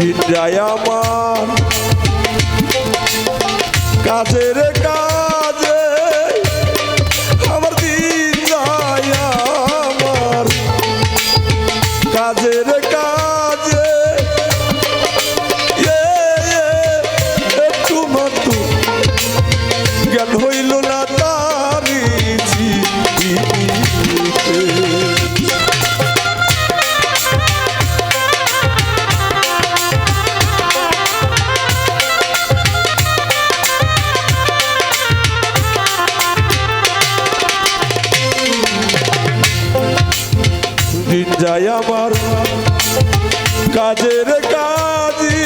দিনটাই আমার। কাজের কাজে আমার দিন আমার। কাজের যায় আমার কাজের কাজী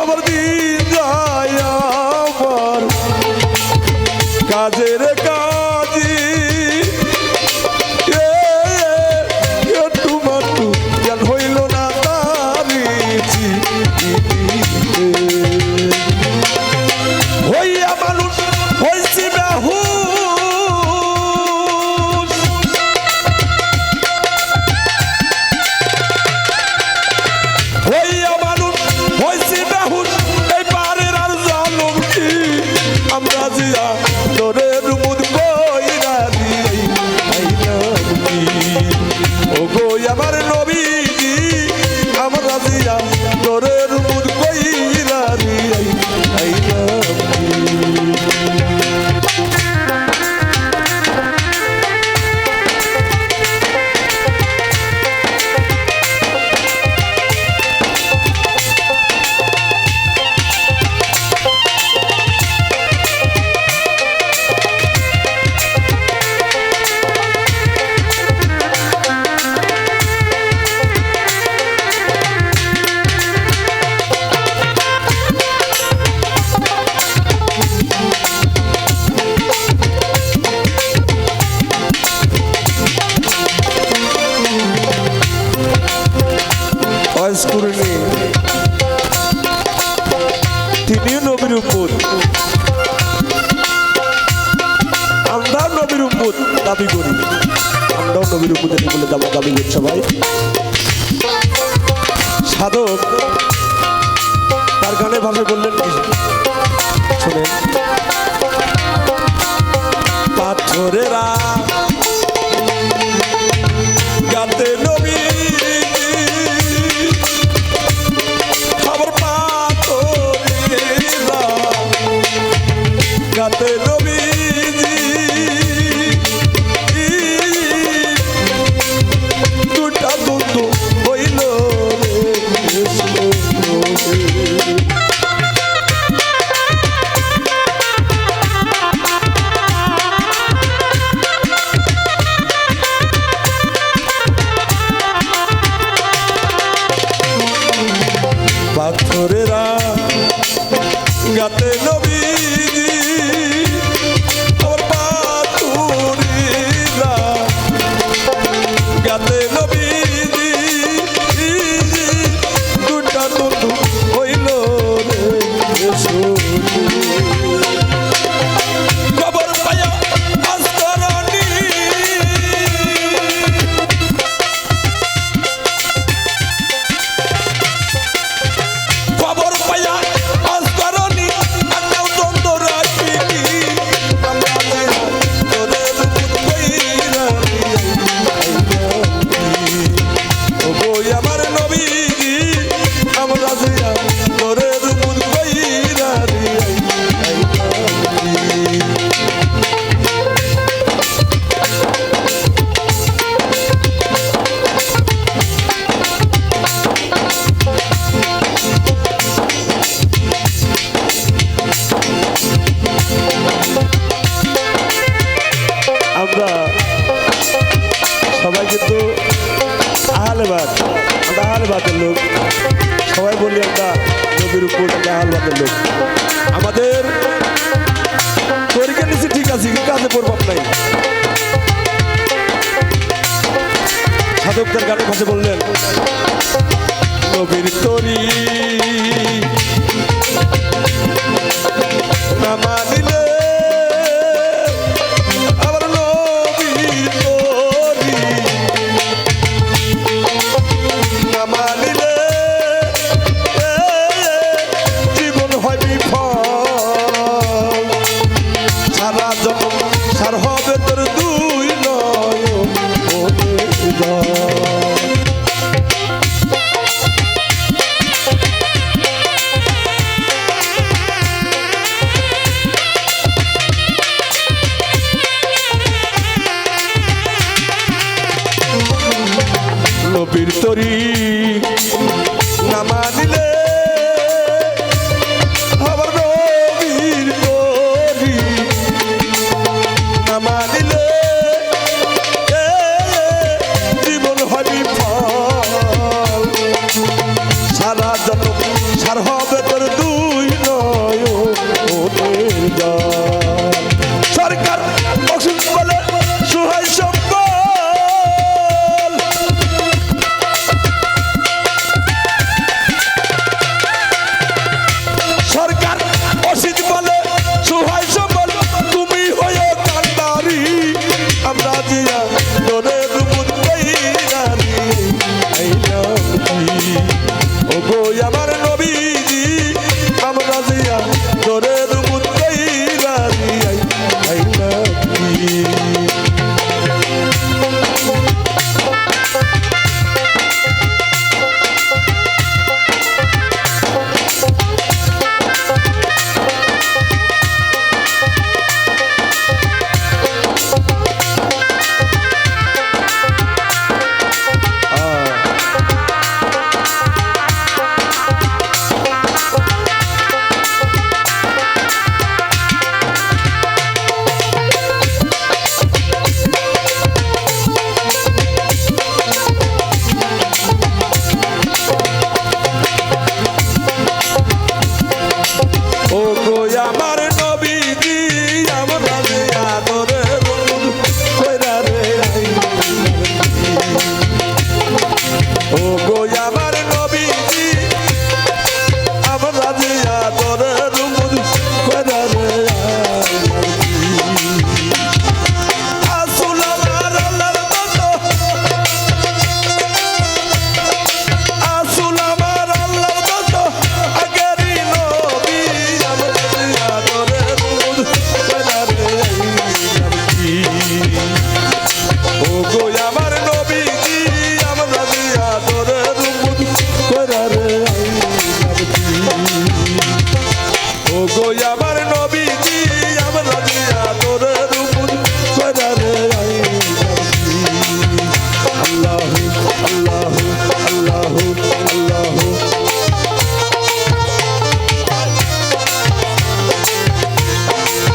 আমার দিন যায় আমার কাজের ভয়েস করে নিয়ে তিনিও নবীর উপর আমরাও নবীর উপর দাবি করি। আমরাও নবীর উপর বলে দাবা দাবি করি সবাই। সাধক, তার গানে ভাষা বললেন শোনেন। পাথরেরা পাথরেরা গাতে নবী আমার পাথরেরা গাতে নবী দুটা দুটো নদীর উপর আমরা আহলেবাদের লোক। আমাদের পরীক্ষা নিচে ঠিক আছে কাজে প্রভাব নাই। সাধকদের গানের ভাষে বললেন, নবীর তরি